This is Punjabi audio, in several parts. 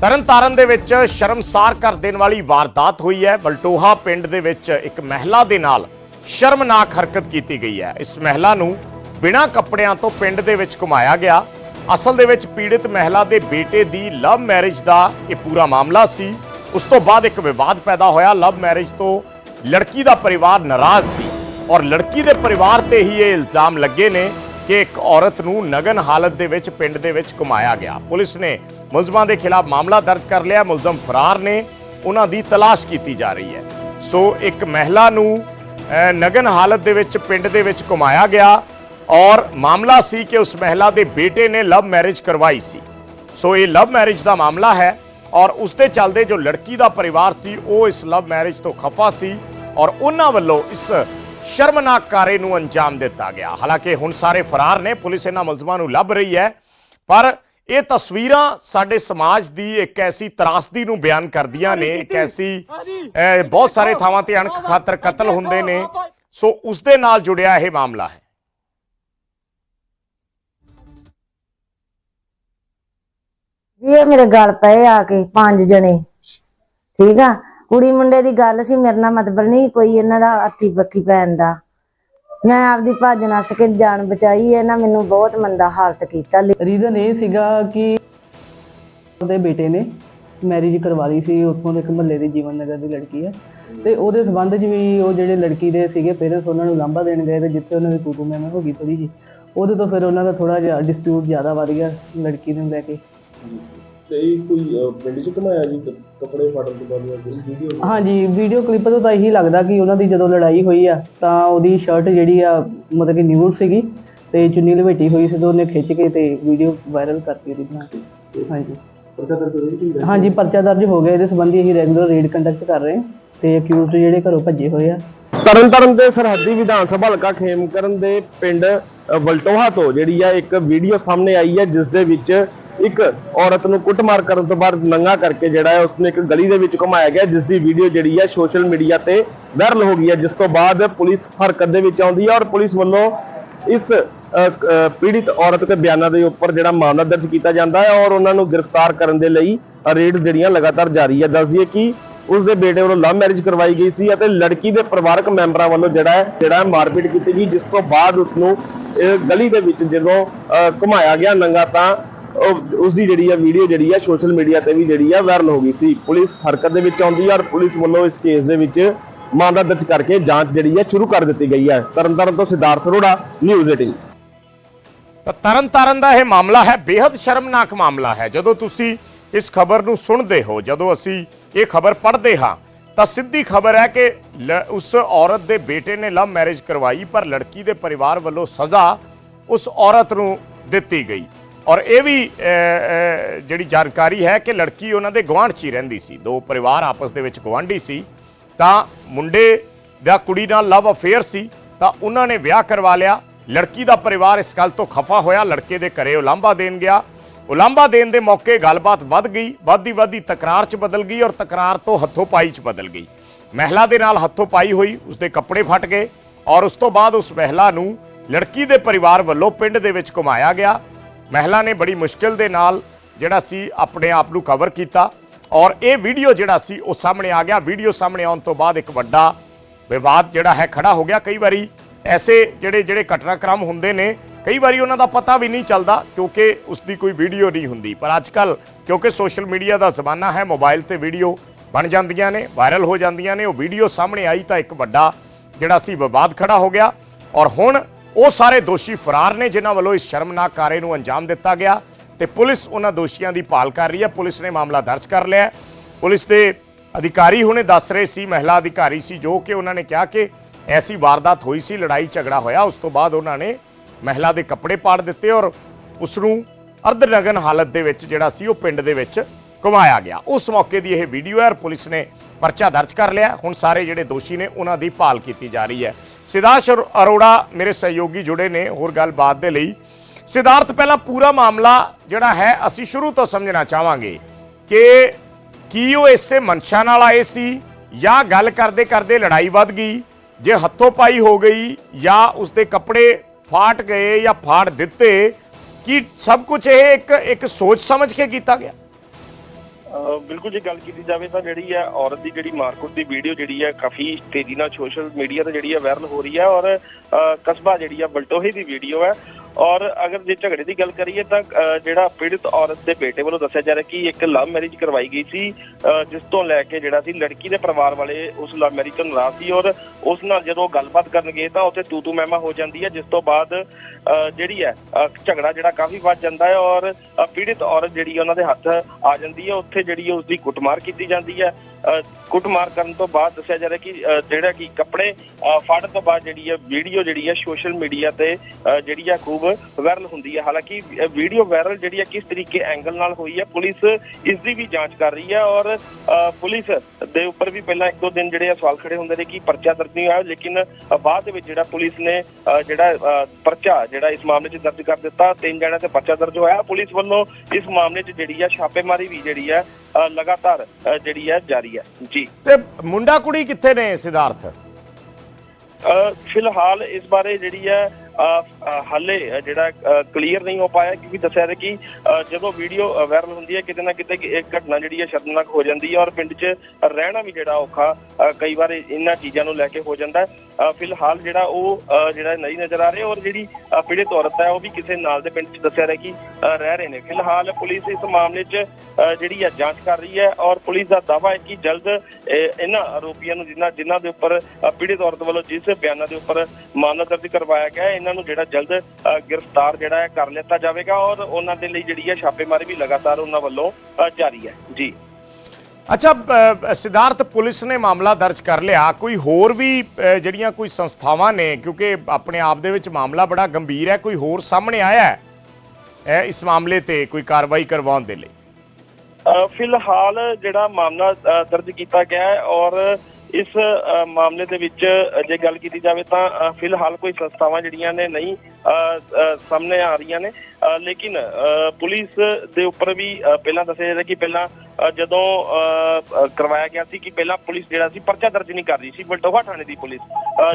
ਤਰਨਤਾਰਨ ਦੇ ਵਿੱਚ ਸ਼ਰਮਸਾਰ ਕਰ ਦੇਣ ਵਾਲੀ ਵਾਰਦਾਤ ਹੋਈ ਹੈ। ਬਲਟੋਹਾ ਪਿੰਡ ਦੇ ਵਿੱਚ ਇੱਕ ਮਹਿਲਾ ਦੇ ਨਾਲ ਸ਼ਰਮਨਾਕ ਹਰਕਤ ਕੀਤੀ ਗਈ ਹੈ। ਇਸ ਮਹਿਲਾ ਨੂੰ ਬਿਨਾਂ ਕੱਪੜਿਆਂ ਤੋਂ ਪਿੰਡ ਦੇ ਵਿੱਚ ਘੁਮਾਇਆ ਗਿਆ। ਅਸਲ ਦੇ ਵਿੱਚ ਪੀੜਿਤ ਮਹਿਲਾ ਦੇ ਬੇਟੇ ਦੀ ਲਵ ਮੈਰਿਜ ਦਾ ਇਹ ਪੂਰਾ ਮਾਮਲਾ ਸੀ। ਉਸ ਤੋਂ ਬਾਅਦ ਇੱਕ ਵਿਵਾਦ ਪੈਦਾ ਹੋਇਆ। ਲਵ ਮੈਰਿਜ ਤੋਂ ਲੜਕੀ ਦਾ ਪਰਿਵਾਰ ਨਾਰਾਜ਼ ਸੀ ਔਰ ਲੜਕੀ ਦੇ ਪਰਿਵਾਰ ਤੇ ਹੀ ਇਹ ਇਲਜ਼ਾਮ ਲੱਗੇ ਨੇ ਕਿ ਇੱਕ ਔਰਤ ਨੂੰ ਨਗਨ ਹਾਲਤ ਦੇ ਵਿੱਚ ਪਿੰਡ ਦੇ ਵਿੱਚ ਘੁਮਾਇਆ ਗਿਆ। ਪੁਲਿਸ ਨੇ ਮੁਲਜ਼ਮਾਂ ਦੇ ਖਿਲਾਫ ਮਾਮਲਾ ਦਰਜ ਕਰ ਲਿਆ। ਮੁਲਜ਼ਮ ਫਰਾਰ ਨੇ। ਉਹਨਾਂ ਦੀ ਤਲਾਸ਼ ਕੀਤੀ ਜਾ ਰਹੀ ਹੈ। ਸੋ ਇੱਕ ਮਹਿਲਾ ਨੂੰ ਨਗਨ ਹਾਲਤ ਦੇ ਵਿੱਚ ਪਿੰਡ ਦੇ ਵਿੱਚ ਘੁਮਾਇਆ ਗਿਆ ਔਰ ਮਾਮਲਾ ਸੀ ਕਿ ਉਸ ਮਹਿਲਾ ਦੇ ਬੇਟੇ ਨੇ ਲਵ ਮੈਰਿਜ ਕਰਵਾਈ ਸੀ। ਸੋ ਇਹ ਲਵ ਮੈਰਿਜ ਦਾ ਮਾਮਲਾ ਹੈ ਔਰ ਉਸ ਦੇ ਚੱਲਦੇ ਜੋ ਲੜਕੀ ਦਾ ਪਰਿਵਾਰ ਸੀ, ਉਹ ਇਸ ਲਵ ਮੈਰਿਜ ਤੋਂ ਖਫਾ ਸੀ ਔਰ ਉਹਨਾਂ ਵੱਲੋਂ ਇਸ ਸ਼ਰਮਨਾਕ ਕਾਰੇ ਨੂੰ ਅੰਜਾਮ ਦਿੱਤਾ ਗਿਆ। ਹਾਲਾਂਕਿ ਹੁਣ ਸਾਰੇ ਫਰਾਰ ਨੇ, ਪੁਲਿਸ ਇਹਨਾਂ ਮੁਲਜ਼ਮਾਂ ਨੂੰ ਲੱਭ ਰਹੀ ਹੈ, ਪਰ ਇਹ ਤਸਵੀਰਾਂ ਸਾਡੇ ਸਮਾਜ ਦੀ ਇੱਕ ਐਸੀ ਤਰਾਸਦੀ ਨੂੰ ਬਿਆਨ ਕਰਦੀਆਂ ਨੇ, ਇੱਕ ਐਸੀ ਬਹੁਤ ਸਾਰੇ ਥਾਵਾਂ ਤੇ ਅਣਖ ਖਾਤਰ ਕਤਲ ਹੁੰਦੇ ਨੇ। ਸੋ ਉਸ ਦੇ ਨਾਲ ਜੁੜਿਆ ਇਹ ਮਾਮਲਾ ਹੈ। ਜੀ, ਇਹ ਮੇਰੇ ਗੱਲ ਪਏ ਆ ਕੇ ਪੰਜ ਜਣੇ। ਠੀਕ ਆ? ਕੁੜੀ ਮੁੰਡੇ ਦੀ ਗੱਲ ਸੀ, ਮੇਰੇ ਨਾਲ ਮਤਲਬ ਨਹੀਂ ਕੋਈ ਇਹਨਾਂ ਦਾ ਅੱਤੀ ਬੱਕੀ ਪੈਣ ਦਾ। ਮੈਂ ਆਪਦੀ ਭੱਜ ਨੱਸ ਕੇ ਜਾਨ ਬਚਾਈ, ਇਹਨਾਂ ਮੈਨੂੰ ਬਹੁਤ ਮੰਦਾ ਹਾਲਤ ਕੀਤਾ। ਰੀਜ਼ਨ ਇਹ ਸੀਗਾ ਕਿ ਉਹਦੇ ਬੇਟੇ ਨੇ ਮੈਰਿਜ ਕਰਵਾ ਲਈ ਸੀ, ਉੱਥੋਂ ਦੇ ਇੱਕ ਮਹੱਲੇ ਦੀ ਜੀਵਨ ਨਗਰ ਦੀ ਲੜਕੀ ਹੈ ਤੇ ਉਹਦੇ ਸਬੰਧ 'ਚ ਵੀ ਉਹ ਜਿਹੜੇ ਲੜਕੀ ਦੇ ਸੀਗੇ ਪੇਰੈਂਟਸ ਉਹਨਾਂ ਨੂੰ ਲਾਂਭਾ ਦੇਣ ਗਏ ਤੇ ਜਿੱਥੇ ਉਹਨਾਂ ਦੀ ਤੂਤੂ ਮੈਂ ਹੋ ਗਈ ਥੋੜੀ ਜੀ ਉਹਦੇ ਤੋਂ ਫਿਰ ਉਹਨਾਂ ਦਾ ਥੋੜਾ ਜਿਹਾ ਡਿਸਪਿਊਟ ਜ਼ਿਆਦਾ ਵੱਧ ਗਿਆ ਲੜਕੀ ਨੂੰ ਲੈ ਕੇ। ਤੇ ਇਹ ਕੋਈ ਅਹ, ਪਿੰਡ ਚ ਘਮਾਇਆ ਜੀ ਕ- ਕੱਪੜੇ ਫਾੜਨ ਤੋਂ ਬਾਅਦ ਜਿਹੜੀ ਵੀਡੀਓ ਹਾਂਜੀ ਵੀਡੀਓ ਕਲਿੱਪ ਤੋਂ ਤਾਂ ਇਹੀ ਲੱਗਦਾ ਕਿ ਉਹਨਾਂ ਦੀ ਜਦੋਂ ਲੜਾਈ ਹੋਈ ਆ ਤਾਂ ਉਹਦੀ ਸ਼ਰਟ ਜਿਹੜੀ ਆ ਮਤਲਬ ਕਿ ਨਿਊਡ ਸੀਗੀ ਤੇ ਚੁੰਨੀ ਲਵੇਟੀ ਹੋਈ ਸੀ ਤੇ ਉਹਨੇ ਖਿੱਚ ਕੇ ਤੇ ਵੀਡੀਓ ਵਾਇਰਲ ਕਰਤੀ ਉਹਦੀ ਬਣਾ ਕੇ ਹਾਂਜੀ। ਪਰਚਾ ਦਰਜ ਹੋਈ ਸੀ ਹਾਂਜੀ ਪਰਚਾ ਦਰਜ ਹੋ ਗਿਆ। ਇਹਦੇ ਸੰਬੰਧੀ ਅਸੀਂ ਰੈਗੂਲਰ ਰੇਡ ਕੰਡਕਟ ਕਰ ਰਹੇ ਹਾਂ ਤੇ ਅਕਿਊਜ਼ਡ ਜਿਹੜੇ ਘਰੋਂ ਭੱਜੇ ਹੋਏ ਆ। ਤਰਨਤਾਰਨ ਦੇ ਸਰਹੱਦੀ ਵਿਧਾਨ ਸਭਾ ਹਲਕਾ ਖੇਮਕਰਨ ਦੇ ਪਿੰਡ ਅ, ਵਲਟੋਹਾ ਤੋਂ ਜਿਹੜੀ ਆ ਇੱਕ ਵੀਡੀਓ ਸਾਹਮਣੇ ਆਈ ਹੈ ਜਿਸ ਦੇ ਵਿੱਚ ਇੱਕ ਔਰਤ ਨੂੰ ਕੁੱਟਮਾਰ ਕਰਨ ਤੋਂ ਬਾਅਦ ਨੰਗਾ ਕਰਕੇ ਜਿਹੜਾ ਹੈ ਉਸਨੂੰ ਇੱਕ ਗਲੀ ਦੇ ਵਿੱਚ ਘੁਮਾਇਆ ਗਿਆ ਜਿਸ ਦੀ ਵੀਡੀਓ ਜਿਹੜੀ ਹੈ ਸੋਸ਼ਲ ਮੀਡੀਆ ਤੇ ਵਾਇਰਲ ਹੋ ਗਈ ਹੈ ਜਿਸ ਤੋਂ ਬਾਅਦ ਪੁਲਿਸ ਹਰਕਤ ਦੇ ਵਿੱਚ ਆਉਂਦੀ ਹੈ ਔਰ ਪੁਲਿਸ ਵੱਲੋਂ ਇਸ ਪੀੜਿਤ ਔਰਤ ਦੇ ਬਿਆਨਾਂ ਦੇ ਉੱਪਰ ਜਿਹੜਾ ਮਾਮਲਾ ਦਰਜ ਕੀਤਾ ਜਾਂਦਾ ਹੈ ਔਰ ਉਹਨਾਂ ਨੂੰ ਗ੍ਰਿਫਤਾਰ ਕਰਨ ਦੇ ਲਈ ਰੇਡਸ ਜਿਹੜੀਆਂ ਲਗਾਤਾਰ ਜਾਰੀ ਹੈ। ਦੱਸ ਦਈਏ ਕਿ ਉਸ ਦੇ ਬੇਟੇ ਵੱਲੋਂ ਲਵ ਮੈਰਿਜ ਕਰਵਾਈ ਗਈ ਸੀ ਅਤੇ ਲੜਕੀ ਦੇ ਪਰਿਵਾਰਕ ਮੈਂਬਰਾਂ ਵੱਲੋਂ ਜਿਹੜਾ ਹੈ ਜਿਹੜਾ ਹੈ ਮਾਰਪੀਟ ਕੀਤੀ ਗਈ ਜਿਸ ਤੋਂ ਬਾਅਦ ਉਸ ਨੂੰ ਗਲੀ ਦੇ ਵਿੱਚ ਜਦੋਂ ਅ, ਘੁਮਾਇਆ ਗਿਆ ਨੰਗਾ ਤਾਂ ਉਸ ਦੀ ਜਿਹੜੀ ਹੈ ਵੀਡੀਓ ਜਿਹੜੀ ਹੈ ਸੋਸ਼ਲ ਮੀਡੀਆ ਤੇ ਵੀ ਜਿਹੜੀ ਹੈ ਵਾਇਰਲ ਹੋ ਗਈ ਸੀ। ਪੁਲਿਸ ਹਰਕਤ ਦੇ ਵਿੱਚ ਆਉਂਦੀ ਹੈ ਔਰ ਪੁਲਿਸ ਵੱਲੋਂ ਇਸ ਕੇਸ ਦੇ ਵਿੱਚ ਮਾਮਲਾ ਦਰਜ ਕਰਕੇ ਜਾਂਚ ਜਿਹੜੀ ਹੈ ਸ਼ੁਰੂ ਕਰ ਦਿੱਤੀ ਗਈ ਹੈ ਤਰਨਤਾਰਨ ਤੋਂ ਸਿਧਾਰਥ ਅਰੋੜਾ ਨਿਊਜ਼ 18 ਤਾਂ ਤਰਨਤਾਰਨ ਦਾ ਇਹ ਮਾਮਲਾ ਹੈ ਬੇहद ਸ਼ਰਮਨਾਕ ਮਾਮਲਾ ਹੈ। ਜਦੋਂ ਤੁਸੀਂ ਇਸ ਖਬਰ ਨੂੰ ਸੁਣਦੇ ਹੋ, ਜਦੋਂ ਅਸੀਂ ਇਹ ਖਬਰ ਪੜ੍ਹਦੇ ਹਾਂ, ਤਾਂ ਸਿੱਧੀ ਖਬਰ ਹੈ ਕਿ ਉਸ ਔਰਤ ਦੇ ਬੇਟੇ ਨੇ ਲਵ ਮੈਰਿਜ ਕਰਵਾਈ, ਪਰ ਲੜਕੀ ਦੇ ਪਰਿਵਾਰ ਵੱਲੋਂ ਸਜ਼ਾ ਉਸ ਔਰਤ ਨੂੰ ਦਿੱਤੀ ਗਈ। ਔਰ ਇਹ ਵੀ ਜਿਹੜੀ ਜਾਣਕਾਰੀ ਹੈ ਕਿ ਲੜਕੀ ਉਹਨਾਂ ਦੇ ਗੁਆਂਢ 'ਚ ਹੀ ਰਹਿੰਦੀ ਸੀ। ਦੋ ਪਰਿਵਾਰ ਆਪਸ ਦੇ ਵਿੱਚ ਗੁਆਂਢੀ ਸੀ। ਤਾਂ ਮੁੰਡੇ ਦਾ ਕੁੜੀ ਨਾਲ ਲਵ ਅਫੇਅਰ ਸੀ। ਤਾਂ ਉਹਨਾਂ ਨੇ ਵਿਆਹ ਕਰਵਾ ਲਿਆ। ਲੜਕੀ ਦਾ ਪਰਿਵਾਰ ਇਸ ਗੱਲ ਤੋਂ ਖਫਾ ਹੋਇਆ। ਲੜਕੇ ਦੇ ਘਰੇ ਉਲਾਂਭਾ ਦੇਣ ਗਿਆ। ਉਲਾਂਭਾ ਦੇਣ ਦੇ ਮੌਕੇ ਗੱਲਬਾਤ ਵੱਧ ਗਈ। ਵੱਧਦੀ ਵੱਧਦੀ ਤਕਰਾਰ 'ਚ ਬਦਲ ਗਈ ਔਰ ਤਕਰਾਰ ਤੋਂ ਹੱਥੋਂ ਪਾਈ 'ਚ ਬਦਲ ਗਈ। ਮਹਿਲਾ ਦੇ ਨਾਲ ਹੱਥੋਂ ਪਾਈ ਹੋਈ, ਉਸਦੇ ਕੱਪੜੇ ਫਟ ਗਏ ਔਰ ਉਸ ਤੋਂ ਬਾਅਦ ਉਸ ਮਹਿਲਾ ਨੂੰ ਲੜਕੀ ਦੇ ਪਰਿਵਾਰ ਵੱਲੋਂ ਪਿੰਡ ਦੇ ਵਿੱਚ ਘੁਮਾਇਆ ਗਿਆ। ਮਹਿਲਾ ਨੇ ਬੜੀ ਮੁਸ਼ਕਿਲ ਦੇ ਨਾਲ ਜਿਹੜਾ ਸੀ ਆਪਣੇ ਆਪ ਨੂੰ ਕਵਰ ਕੀਤਾ ਔਰ ਇਹ ਵੀਡੀਓ ਜਿਹੜਾ ਸੀ ਉਹ ਸਾਹਮਣੇ ਆ ਗਿਆ। ਵੀਡੀਓ ਸਾਹਮਣੇ ਆਉਣ ਤੋਂ ਬਾਅਦ ਇੱਕ ਵੱਡਾ ਵਿਵਾਦ ਜਿਹੜਾ ਹੈ ਖੜਾ ਹੋ ਗਿਆ ਕਈ ਵਾਰੀ। ਐਸੇ ਜਿਹੜੇ ਜਿਹੜੇ ਘਟਨਾਕ੍ਰਮ ਹੁੰਦੇ ਨੇ, ਕਈ ਵਾਰੀ ਉਹਨਾਂ ਦਾ ਪਤਾ ਵੀ ਨਹੀਂ ਚੱਲਦਾ ਕਿਉਂਕਿ ਉਸ ਦੀ ਕੋਈ ਵੀਡੀਓ ਨਹੀਂ ਹੁੰਦੀ। ਪਰ ਅੱਜ ਕੱਲ ਕਿਉਂਕਿ ਸੋਸ਼ਲ ਮੀਡੀਆ ਦਾ ਜ਼ਮਾਨਾ ਹੈ ਮੋਬਾਈਲ ਤੇ ਵੀਡੀਓ ਬਣ ਜਾਂਦੀਆਂ ਨੇ ਵਾਇਰਲ ਹੋ ਜਾਂਦੀਆਂ ਨੇ, ਉਹ ਵੀਡੀਓ ਸਾਹਮਣੇ ਆਈ ਤਾਂ ਇੱਕ ਵੱਡਾ ਜਿਹੜਾ ਸੀ ਵਿਵਾਦ ਖੜਾ ਹੋ ਗਿਆ। ਔਰ ਹੁਣ ਉਹ ਸਾਰੇ ਦੋਸ਼ੀ ਫਰਾਰ ਨੇ, ਜਿਨ੍ਹਾਂ ਵੱਲੋਂ ਇਸ ਸ਼ਰਮਨਾਕ ਕਾਰੇ ਨੂੰ ਅੰਜਾਮ ਦਿੱਤਾ ਗਿਆ ਤੇ ਪੁਲਿਸ ਉਹਨਾਂ ਦੋਸ਼ੀਆਂ ਦੀ ਭਾਲ ਕਰ ਰਹੀ ਹੈ। ਪੁਲਿਸ ਨੇ ਮਾਮਲਾ ਦਰਜ ਕਰ ਲਿਆ ਪੁਲਿਸ ਦੇ ਅਧਿਕਾਰੀ ਹੁਣੇ ਦੱਸ ਰਹੇ ਸੀ, ਮਹਿਲਾ ਅਧਿਕਾਰੀ ਸੀ, ਜੋ ਕਿ ਉਹਨਾਂ ਨੇ ਕਿਹਾ ਕਿ ਐਸੀ ਵਾਰਦਾਤ ਹੋਈ ਸੀ, ਲੜਾਈ ਝਗੜਾ ਹੋਇਆ। ਉਸ ਤੋਂ ਬਾਅਦ ਉਹਨਾਂ ਨੇ ਮਹਿਲਾ ਦੇ ਕੱਪੜੇ ਪਾੜ ਦਿੱਤੇ ਔਰ ਉਸ ਨੂੰ ਅਰਧਨਗਨ ਹਾਲਤ ਦੇ ਵਿੱਚ ਜਿਹੜਾ ਸੀ, ਉਹ ਪਿੰਡ ਦੇ ਵਿੱਚ ਘੁਮਾਇਆ ਗਿਆ। ਉਸ ਮੌਕੇ ਦੀ ਇਹ ਵੀਡੀਓ ਹੈ ਔਰ ਪੁਲਿਸ ਨੇ ਪਰਚਾ ਦਰਜ ਕਰ ਲਿਆ। ਹੁਣ ਸਾਰੇ ਜਿਹੜੇ ਦੋਸ਼ੀ ਨੇ, ਉਹਨਾਂ ਦੀ ਭਾਲ ਕੀਤੀ ਜਾ ਰਹੀ ਹੈ। ਸਿਦਾਸ਼ ਅਰੋ- ਅਰੋੜਾ ਮੇਰੇ ਸਹਿਯੋਗੀ ਜੁੜੇ ਨੇ, ਹੋਰ ਗੱਲਬਾਤ ਦੇ ਲਈ। ਸਿਧਾਰਥ, ਪਹਿਲਾਂ ਪੂਰਾ ਮਾਮਲਾ ਜਿਹੜਾ ਹੈ, ਅਸੀਂ ਸ਼ੁਰੂ ਤੋਂ ਸਮਝਣਾ ਚਾਹਾਂਗੇ ਕਿ ਕੀ ਉਹ ਇਸੇ ਮਨਸ਼ਾ ਨਾਲ ਆਏ ਸੀ ਜਾਂ ਗੱਲ ਕਰਦੇ ਕਰਦੇ ਲੜਾਈ ਵੱਧ ਗਈ, ਜੇ ਹੱਥੋਂ ਪਾਈ ਹੋ ਗਈ ਜਾਂ ਉਸਦੇ ਕੱਪੜੇ ਫਾਟ ਗਏ ਜਾਂ ਫਾੜ ਦਿੱਤੇ। ਕੀ ਸਭ ਕੁਝ ਇਹ ਇੱਕ ਇੱਕ ਸੋਚ ਸਮਝ ਕੇ ਕੀਤਾ ਗਿਆ? ਬਿਲਕੁਲ ਜੇ ਗੱਲ ਕੀਤੀ ਜਾਵੇ ਤਾਂ ਜਿਹੜੀ ਹੈ ਔਰਤ ਦੀ ਜਿਹੜੀ ਮਾਰਕੁੱਟ ਦੀ ਵੀਡੀਓ ਜਿਹੜੀ ਹੈ ਕਾਫੀ ਤੇਜ਼ੀ ਨਾਲ ਸੋਸ਼ਲ ਮੀਡੀਆ ਤੇ ਜਿਹੜੀ ਹੈ ਵਾਇਰਲ ਹੋ ਰਹੀ ਹੈ ਔਰ, ਅਹ, ਕਸਬਾ ਜਿਹੜੀ ਹੈ ਬਲਟੋਹੇ ਦੀ ਵੀਡੀਓ ਹੈ ਔਰ ਅਗਰ ਜੇ ਝਗੜੇ ਦੀ ਗੱਲ ਕਰੀਏ ਤਾਂ ਜਿਹੜਾ ਪੀੜਤ ਔਰਤ ਦੇ ਬੇਟੇ ਵੱਲੋਂ ਦੱਸਿਆ ਜਾ ਰਿਹਾ ਕਿ ਇੱਕ ਲਵ ਮੈਰਿਜ ਕਰਵਾਈ ਗਈ ਸੀ ਅਹ ਜਿਸ ਤੋਂ ਲੈ ਕੇ ਜਿਹੜਾ ਸੀ ਲੜਕੀ ਦੇ ਪਰਿਵਾਰ ਵਾਲੇ ਉਸ ਲਵ ਮੈਰਿਜ ਤੋਂ ਨਾਰਾਜ਼ ਸੀ ਔਰ ਉਸ ਨਾਲ ਜਦੋਂ ਗੱਲਬਾਤ ਕਰਨ ਗਏ ਤਾਂ ਉੱਥੇ ਤੂ ਤੂ ਮਹਿਮਾ ਹੋ ਜਾਂਦੀ ਹੈ, ਜਿਸ ਤੋਂ ਬਾਅਦ ਅਹ ਜਿਹੜੀ ਹੈ ਝਗੜਾ ਜਿਹੜਾ ਕਾਫੀ ਵੱਧ ਜਾਂਦਾ ਹੈ ਔਰ ਅਹ ਪੀੜਿਤ ਔਰਤ ਜਿਹੜੀ ਹੈ ਉਹਨਾਂ ਦੇ ਹੱਥ ਆ ਜਾਂਦੀ ਹੈ, ਉੱਥੇ ਜਿਹੜੀ ਹੈ ਉਸ ਦੀ ਕੁੱਟਮਾਰ ਕੀਤੀ ਜਾਂਦੀ ਹੈ ਕੁੱਟਮਾਰ ਕਰਨ ਤੋਂ ਬਾਅਦ ਦੱਸਿਆ ਜਾ ਰਿਹਾ ਕਿ ਅਹ ਜਿਹੜਾ ਕਿ ਕੱਪੜੇ ਅਹ ਫਾੜਨ ਤੋਂ ਬਾਅਦ ਜਿਹੜੀ ਹੈ, ਵੀਡੀਓ ਜਿਹੜੀ ਹੈ, ਸੋਸ਼ਲ ਮੀਡੀਆ ਤੇ ਅਹ ਜਿਹੜੀ ਹੈ, ਖੂਬ ਵਾਇਰਲ ਹੁੰਦੀ ਹੈ। ਹਾਲਾਂਕਿ ਵੀਡੀਓ ਵਾਇਰਲ ਜਿਹੜੀ ਹੈ, ਕਿਸ ਤਰੀਕੇ ਐਂਗਲ ਨਾਲ ਹੋਈ ਹੈ, ਪੁਲਿਸ ਇਸ ਦੀ ਵੀ ਜਾਂਚ ਕਰ ਰਹੀ ਹੈ ਔਰ ਅਹ ਪੁਲਿਸ ਦੇ ਉੱਪਰ ਵੀ ਪਹਿਲਾਂ ਇੱਕ ਦੋ ਦਿਨ ਜਿਹੜੇ ਆ ਸਵਾਲ ਖੜੇ ਹੁੰਦੇ ਨੇ ਕਿ ਪਰਚਾ ਦਰਜ ਨਹੀਂ ਹੋਇਆ, ਲੇਕਿਨ ਬਾਅਦ ਦੇ ਵਿੱਚ ਜਿਹੜਾ ਪੁਲਿਸ ਨੇ ਅਹ ਜਿਹੜਾ ਅਹ ਪਰਚਾ ਜਿਹੜਾ ਇਸ ਮਾਮਲੇ 'ਚ ਦਰਜ ਕਰ ਦਿੱਤਾ, ਤਿੰਨ ਜਣਿਆਂ ਤੇ ਪਰਚਾ ਦਰਜ ਹੋਇਆ। ਪੁਲਿਸ ਵੱਲੋਂ ਇਸ ਮਾਮਲੇ 'ਚ ਜਿਹੜੀ ਹੈ, ਛਾਪੇਮਾਰੀ ਵੀ ਜਿਹੜੀ ਹੈ ਲਗਾਤਾਰ ਜਿਹੜੀ ਹੈ ਜਾਰੀ ਹੈ। ਜੀ। ਤੇ ਮੁੰਡਾ ਕੁੜੀ ਕਿੱਥੇ ਨੇ ਸਿਧਾਰਥ? ਫਿਲਹਾਲ ਇਸ ਬਾਰੇ ਜਿਹੜੀ ਹੈ ਹਾਲੇ ਜਿਹੜਾ ਕਲੀਅਰ ਨਹੀਂ ਹੋ ਪਾਇਆ ਕਿਉਂਕਿ ਦੱਸਿਆ ਰਿਹਾ ਕਿ ਜਦੋਂ ਵੀਡੀਓ ਵਾਇਰਲ ਹੁੰਦੀ ਹੈ ਕਿਤੇ ਨਾ ਕਿਤੇ ਇੱਕ ਘਟਨਾ ਜਿਹੜੀ ਹੈ ਸ਼ਰਮਨਾਕ ਹੋ ਜਾਂਦੀ ਹੈ ਔਰ ਪਿੰਡ 'ਚ ਰਹਿਣਾ ਵੀ ਜਿਹੜਾ ਔਖਾ ਕਈ ਵਾਰ ਇਹਨਾਂ ਚੀਜ਼ਾਂ ਨੂੰ ਲੈ ਕੇ ਹੋ ਜਾਂਦਾ ਫਿਲਹਾਲ ਜਿਹੜਾ ਉਹ ਜਿਹੜਾ ਨਹੀਂ ਨਜ਼ਰ ਆ ਰਿਹਾ ਔਰ ਜਿਹੜੀ ਪੀੜਤ ਔਰਤ ਹੈ ਉਹ ਵੀ ਕਿਸੇ ਨਾਲ ਦੇ ਪਿੰਡ 'ਚ ਦੱਸਿਆ ਰਿਹਾ ਕਿ ਰਹਿ ਰਹੇ ਨੇ। ਫਿਲਹਾਲ ਪੁਲਿਸ ਇਸ ਮਾਮਲੇ 'ਚ ਜਿਹੜੀ ਹੈ ਜਾਂਚ ਕਰ ਰਹੀ ਹੈ ਔਰ ਪੁਲਿਸ ਦਾ ਦਾਅਵਾ ਹੈ ਕਿ ਜਲਦ ਇਹਨਾਂ ਆਰੋਪੀਆਂ ਨੂੰ ਜਿਨ੍ਹਾਂ ਜਿਨ੍ਹਾਂ ਦੇ ਉੱਪਰ ਪੀੜਤ ਔਰਤ ਵੱਲੋਂ ਜਿਸ ਬਿਆਨਾਂ ਦੇ ਉੱਪਰ ਮਾਮਲਾ ਦਰਜ ਕਰਵਾਇਆ ਗਿਆ ਹੈ, ਇਹਨਾਂ ਨੂੰ ਜਿਹੜਾ ਜਲਦ ਗ੍ਰਿਫਤਾਰ ਜਿਹੜਾ ਹੈ ਕਰ ਲਿੱਤਾ ਜਾਵੇਗਾ ਔਰ ਉਹਨਾਂ ਦੇ ਲਈ ਜਿਹੜੀ ਹੈ ਛਾਪੇਮਾਰੀ ਵੀ ਲਗਾਤਾਰ ਉਹਨਾਂ ਵੱਲੋਂ ਜਾਰੀ ਹੈ। ਜੀ। ਅੱਛਾ ਸਿਧਾਰਥ ਪੁਲਿਸ ਨੇ ਮਾਮਲਾ ਦਰਜ ਕਰ ਲਿਆ। ਕੋਈ ਹੋਰ ਵੀ ਜਿਹੜੀਆਂ ਕੋਈ ਸੰਸਥਾਵਾਂ ਨੇ, ਕਿਉਂਕਿ ਆਪਣੇ ਆਪ ਦੇ ਵਿੱਚ ਮਾਮਲਾ ਬੜਾ ਗੰਭੀਰ ਹੈ, ਕੋਈ ਹੋਰ ਸਾਹਮਣੇ ਆਇਆ ਹੈ ਇਸ ਮਾਮਲੇ ਤੇ ਕੋਈ ਕਾਰਵਾਈ ਕਰਵਾਉਣ ਦੇ ਲਈ? ਫਿਲਹਾਲ ਜਿਹੜਾ ਮਾਮਲਾ ਦਰਜ ਕੀਤਾ ਗਿਆ ਹੈ ਔਰ ਇਸ ਮਾਮਲੇ ਦੇ ਵਿੱਚ ਜੇ ਗੱਲ ਕੀਤੀ ਜਾਵੇ ਤਾਂ ਫਿਲਹਾਲ ਕੋਈ ਸੰਸਥਾਵਾਂ ਜਿਹੜੀਆਂ ਨੇ, ਨਹੀਂ ਸਾਹਮਣੇ ਆ ਰਹੀਆਂ ਨੇ। ਲੇਕਿਨ ਪੁਲਿਸ ਦੇ ਉੱਪਰ ਵੀ ਪਹਿਲਾਂ ਦੱਸਿਆ ਜਾ ਰਿਹਾ ਕਿ ਪਹਿਲਾਂ ਜਦੋਂ ਕਰਵਾਇਆ ਗਿਆ ਸੀ ਕਿ ਪਹਿਲਾਂ ਪੁਲਿਸ ਜਿਹੜਾ ਸੀ ਪਰਚਾ ਦਰਜ ਨਹੀਂ ਕਰ ਰਹੀ ਸੀ ਬਲਟੋਹਾ ਥਾਣੇ ਦੀ ਪੁਲਿਸ।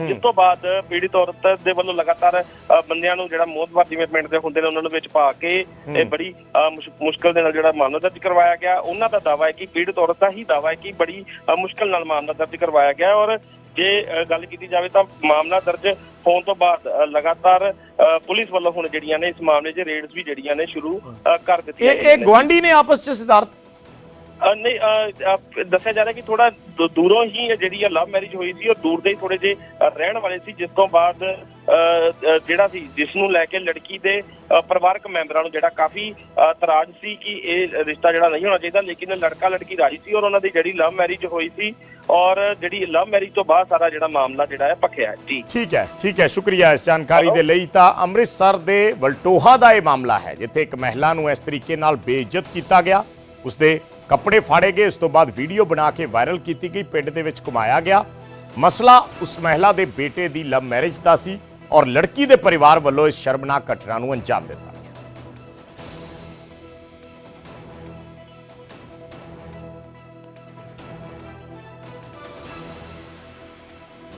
ਜਿਸ ਤੋਂ ਬਾਅਦ ਪੀੜਿਤ ਔਰਤ ਦੇ ਵੱਲੋਂ ਲਗਾਤਾਰ ਬੰਦਿਆਂ ਨੂੰ ਜਿਹੜਾ ਮੋਤਬਰ ਜਿਵੇਂ ਪਿੰਡ ਦੇ ਹੁੰਦੇ ਨੇ ਉਹਨਾਂ ਨੂੰ ਵਿੱਚ ਪਾ ਕੇ ਇਹ ਬੜੀ ਮੁਸ਼ਕਲ ਦੇ ਨਾਲ ਜਿਹੜਾ ਮਾਮਲਾ ਦਰਜ ਕਰਵਾਇਆ ਗਿਆ ਉਹਨਾਂ ਦਾ ਦਾਵਾ ਹੈ ਕਿ ਪੀੜਿਤ ਔਰਤ ਦਾ ਹੀ ਦਾਵਾ ਹੈ ਕਿ ਬੜੀ ਮੁਸ਼ਕਲ ਨਾਲ ਮਾਮਲਾ ਦਰਜ ਕਰਵਾਇਆ ਗਿਆ ਔਰ ਜੇ ਗੱਲ ਕੀਤੀ ਜਾਵੇ ਤਾਂ ਮਾਮਲਾ ਦਰਜ ਹੋਣ ਤੋਂ ਬਾਅਦ ਲਗਾਤਾਰ ਪੁਲਿਸ ਵੱਲੋਂ ਹੁਣ ਜਿਹੜੀਆਂ ਨੇ ਇਸ ਮਾਮਲੇ 'ਚ ਰੇਡਸ ਵੀ ਜਿਹੜੀਆਂ ਨੇ ਸ਼ੁਰੂ ਕਰ ਦਿੱਤੀਆਂ ਇਹ ਇਹ ਨੇ। ਗਵਾਂਢੀ ਨੇ ਆਪਸ ਚ ਸਿਧਾਰਥ ਨਹੀਂ ਦੱਸਿਆ ਜਾ ਰਿਹਾ ਕਿ ਥੋੜਾ ਦੂਰੋਂ ਹੀ ਜਿਹੜੀ ਆ ਲਵ ਮੈਰਿਜ ਹੋਈ ਸੀ ਉਹ ਦੂਰ ਦੇ ਹੀ ਥੋੜੇ ਜੇ ਰਹਿਣ ਵਾਲੇ ਸੀ ਜਿਸ ਤੋਂ ਬਾਅਦ ਜਿਹੜਾ ਸੀ ਜਿਸ ਨੂੰ ਲੈ ਕੇ ਲੜਕੀ ਦੇ ਪਰਿਵਾਰਕ ਮੈਂਬਰਾਂ ਨੂੰ ਜਿਹੜਾ ਕਾਫੀ ਅ, ਇਤਰਾਜ਼ ਸੀ ਕਿ ਇਹ ਰਿਸ਼ਤਾ ਜਿਹੜਾ ਨਹੀਂ ਹੋਣਾ ਚਾਹੀਦਾ ਲੇਕਿਨ ਲੜਕਾ ਲੜਕੀ ਰਾਜੀ ਸੀ ਔਰ ਉਹਨਾਂ ਦੀ ਜਿਹੜੀ ਲਵ ਮੈਰਿਜ ਹੋਈ ਸੀ ਔਰ ਜਿਹੜੀ ਲਵ ਮੈਰਿਜ ਤੋਂ ਬਾਅਦ ਸਾਰਾ ਜਿਹੜਾ ਮਾਮਲਾ ਜਿਹੜਾ ਹੈ ਪੱਕਿਆ ਹੈ। ਜੀ। ਠੀਕ ਹੈ ਠੀਕ ਹੈ ਸ਼ੁਕਰੀਆ ਇਸ ਜਾਣਕਾਰੀ ਦੇ ਲਈ। ਤਾਂ ਅੰਮ੍ਰਿਤਸਰ ਦੇ ਵਲਟੋਹਾ ਦਾ ਇਹ ਮਾਮਲਾ ਹੈ ਜਿੱਥੇ ਇੱਕ ਮਹਿਲਾ ਨੂੰ ਇਸ ਤਰੀਕੇ ਨਾਲ ਬੇਇੱਜ਼ਤ ਕੀਤਾ ਗਿਆ। ਉਸਦੇ ਕੱਪੜੇ ਫਾੜੇ ਗਏ। ਉਸ ਤੋਂ ਬਾਅਦ ਵੀਡੀਓ ਬਣਾ ਕੇ ਵਾਇਰਲ ਕੀਤੀ ਗਈ। ਪਿੰਡ ਦੇ ਵਿੱਚ ਘੁਮਾਇਆ ਗਿਆ। ਮਸਲਾ ਉਸ ਮਹਿਲਾ ਦੇ ਬੇਟੇ ਦੀ ਲਵ ਮੈਰਿਜ ਦਾ ਸੀ ਔਰ ਲੜਕੀ ਦੇ ਪਰਿਵਾਰ ਵੱਲੋਂ ਇਸ ਸ਼ਰਮਨਾਕ ਘਟਨਾ ਨੂੰ ਅੰਜਾਮ ਦਿੱਤਾ।